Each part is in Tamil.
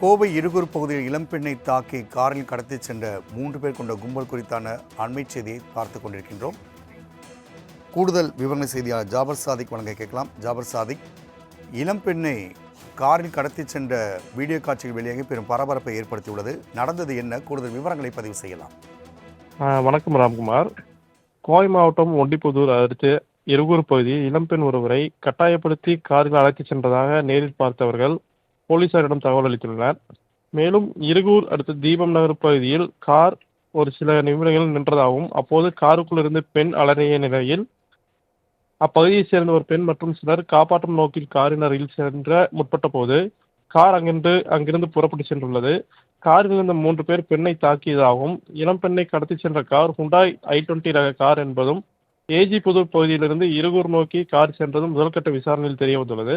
கோவை இருகூர் பகுதியில் இளம்பெண்ணை தாக்கி காரில் கடத்திச் சென்ற மூன்று பேர் கொண்ட கும்பல் குறித்தான அண்மைச் செய்தியை பார்த்து கொண்டிருக்கின்றோம். கூடுதல் விவரண செய்தியாளர் ஜாபர் சாதிக் வழங்க கேட்கலாம். ஜாபர் சாதிக் இளம்பெண்ணை காரில் கடத்திச் சென்ற வீடியோ காட்சிகள் வெளியாகி பெரும் பரபரப்பை ஏற்படுத்தியுள்ளது. நடந்தது என்ன? கூடுதல் விவரங்களை பதிவு செய்யலாம். வணக்கம் ராம்குமார். கோவை மாவட்டம் ஒண்டிப்புதூர் அடுத்து இருகூர் பகுதியில் இளம்பெண் ஒருவரை கட்டாயப்படுத்தி காரில் அழைத்துச் சென்றதாக நேரில் பார்த்தவர்கள் போலீசாரிடம் தகவல் அளித்துள்ளனர். மேலும் இருகூர் அடுத்த தீபம் நகர் பகுதியில் கார் ஒரு சில நிமிடங்கள் நின்றதாகவும் அப்போது காருக்குள் இருந்து பெண் அலறிய நிலையில் அப்பகுதியைச் சேர்ந்த ஒரு பெண் மற்றும் சிலர் காப்பாற்றும் நோக்கில் காரின் அருகில் சென்ற முற்பட்ட போது கார் அங்கிருந்து அங்கிருந்து புறப்பட்டு சென்றுள்ளது. காரில் இருந்த மூன்று பேர் பெண்ணை தாக்கியதாகவும் இளம் பெண்ணை கடத்தி சென்ற கார் ஹுண்டாய் ஐ டுவெண்ட்டி ரக கார் என்பதும் ஏஜி புதூர் பகுதியிலிருந்து இருகூர் நோக்கி கார் சென்றதும் முதல்கட்ட விசாரணையில் தெரிய வந்துள்ளது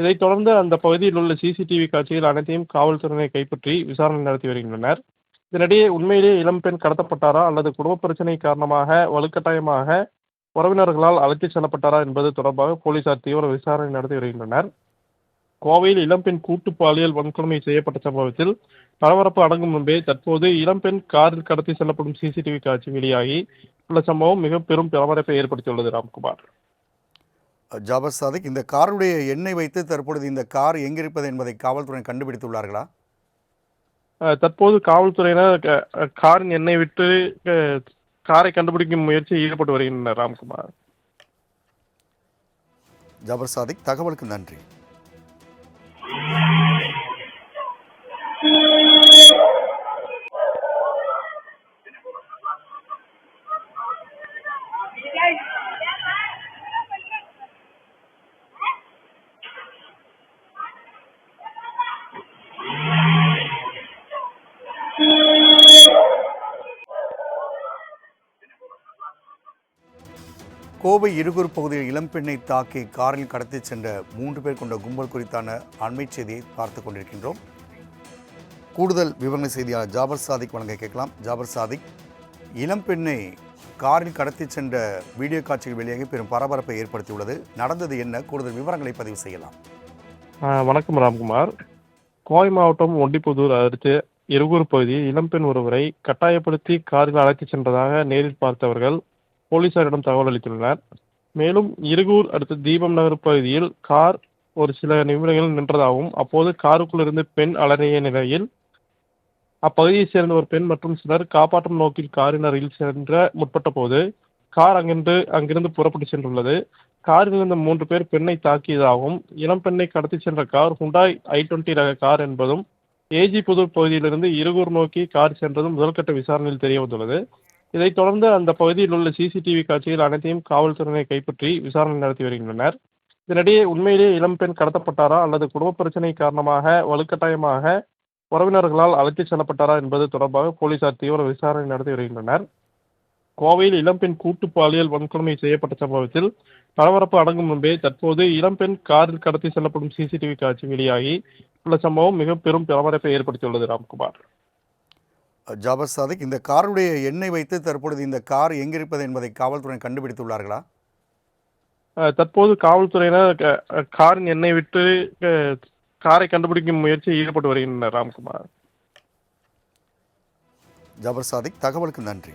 இதைத் தொடர்ந்து அந்த பகுதியில் உள்ள சிசிடிவி காட்சிகள் அனைத்தையும் காவல்துறையினர் கைப்பற்றி விசாரணை நடத்தி வருகின்றனர். இதனிடையே உண்மையிலேயே இளம்பெண் கடத்தப்பட்டாரா அல்லது குடும்ப பிரச்சனை காரணமாக வலுக்கட்டாயமாக உறவினர்களால் அழைத்துச் செல்லப்பட்டாரா என்பது தொடர்பாக போலீசார் தீவிர விசாரணை நடத்தி வருகின்றனர். கோவையில் இளம்பெண் கூட்டு பாலியல் வன்கொடுமை செய்யப்பட்ட சம்பவத்தில் பரபரப்பு அடங்கும் முன்பே தற்போது இளம்பெண் காரில் கடத்தி செல்லப்படும் சிசிடிவி காட்சி வெளியாகி உள்ள சம்பவம் மிக பெரும் பரபரப்பை ஏற்படுத்தியுள்ளது. ராம்குமார். ஜாபர் சாதிக் இந்த காருடைய எண்ணை வைத்து தற்பொழுது இந்த கார் எங்கிருப்பது என்பதை காவல்துறை கண்டுபிடித்துள்ளார்களா? தற்போது காவல்துறையினர் காரின் எண்ணெய் விட்டு காரை கண்டுபிடிக்கும் முயற்சியில் ஈடுபட்டு வருகின்றனர் ராம்குமார். ஜாபர் சாதிக் தகவலுக்கு நன்றி. கோவை இருகூர் பகுதியில் இளம்பெண்ணை தாக்கி காரில் கடத்திச் சென்ற மூன்று பேர் கொண்ட கும்பல் குறித்தான அண்மைச் செய்தியை பார்த்து கொண்டிருக்கின்றோம். கூடுதல் விவரங்கள் செய்தியாளர் ஜாபர் சாதிக் வழங்க கேட்கலாம். ஜாபர் சாதிக் இளம்பெண்ணை காரில் கடத்திச் சென்ற வீடியோ காட்சிகள் வெளியாகி பெரும் பரபரப்பை ஏற்படுத்தியுள்ளது. நடந்தது என்ன? கூடுதல் விவரங்களை பதிவு செய்யலாம். வணக்கம் ராம்குமார். கோவை மாவட்டம் ஒண்டிப்புதூர் அடுத்து இருகூர் பகுதியில் இளம்பெண் ஒருவரை கட்டாயப்படுத்தி காரில் அழைத்துச் சென்றதாக நேரில் பார்த்தவர்கள் போலீசாரிடம் தகவல் அளித்துள்ளனர். மேலும் இருகூர் அடுத்த தீபம் நகர் பகுதியில் கார் ஒரு சில நிமிடங்கள் நின்றதாகவும் அப்போது காருக்குள் இருந்து பெண் அலறிய நிலையில் அப்பகுதியைச் சேர்ந்த ஒரு பெண் மற்றும் சிலர் காப்பாற்றும் நோக்கில் காரின் அருகில் சென்ற முற்பட்ட போது கார் அங்கிருந்து அங்கிருந்து புறப்பட்டு சென்றுள்ளது. காரில் இருந்த மூன்று பேர் பெண்ணை தாக்கியதாகவும் இளம் பெண்ணை கடத்தி சென்ற கார் ஹுண்டாய் ஐ டுவெண்ட்டி ரக கார் என்பதும் ஏஜி புதூர் பகுதியிலிருந்து இருகூர் நோக்கி கார் சென்றதும் முதல்கட்ட விசாரணையில் தெரிய வந்துள்ளது இதைத் தொடர்ந்து அந்த பகுதியில் உள்ள சிசிடிவி காட்சிகள் அனைத்தையும் காவல்துறையினர் கைப்பற்றி விசாரணை நடத்தி வருகின்றனர். இதனிடையே உண்மையிலேயே இளம்பெண் கடத்தப்பட்டாரா அல்லது குடும்ப பிரச்சனை காரணமாக வலுக்கட்டாயமாக உறவினர்களால் அழைத்துச் செல்லப்பட்டாரா என்பது தொடர்பாக போலீசார் தீவிர விசாரணை நடத்தி வருகின்றனர். கோவையில் இளம்பெண் கூட்டு பாலியல் வன்கொடுமை செய்யப்பட்ட சம்பவத்தில் பரபரப்பு அடங்கும் முன்பே தற்போது இளம்பெண் காரில் கடத்தி செல்லப்படும் சிசிடிவி காட்சி வெளியாகி உள்ள சம்பவம் மிக பெரும் பரபரப்பை ஏற்படுத்தியுள்ளது ராம்குமார். ஜாபர் சாதிக் இந்த காருடைய எண்ணை வைத்து தற்பொழுது இந்த கார் எங்கிருப்பது என்பதை காவல்துறை கண்டுபிடித்துள்ளார்களா? தற்போது காவல்துறையினர் காரின் எண்ணெய் விட்டு காரை கண்டுபிடிக்கும் முயற்சியில் ஈடுபட்டு வருகின்றனர் ராம்குமார். ஜாபர் சாதிக் தகவலுக்கு நன்றி.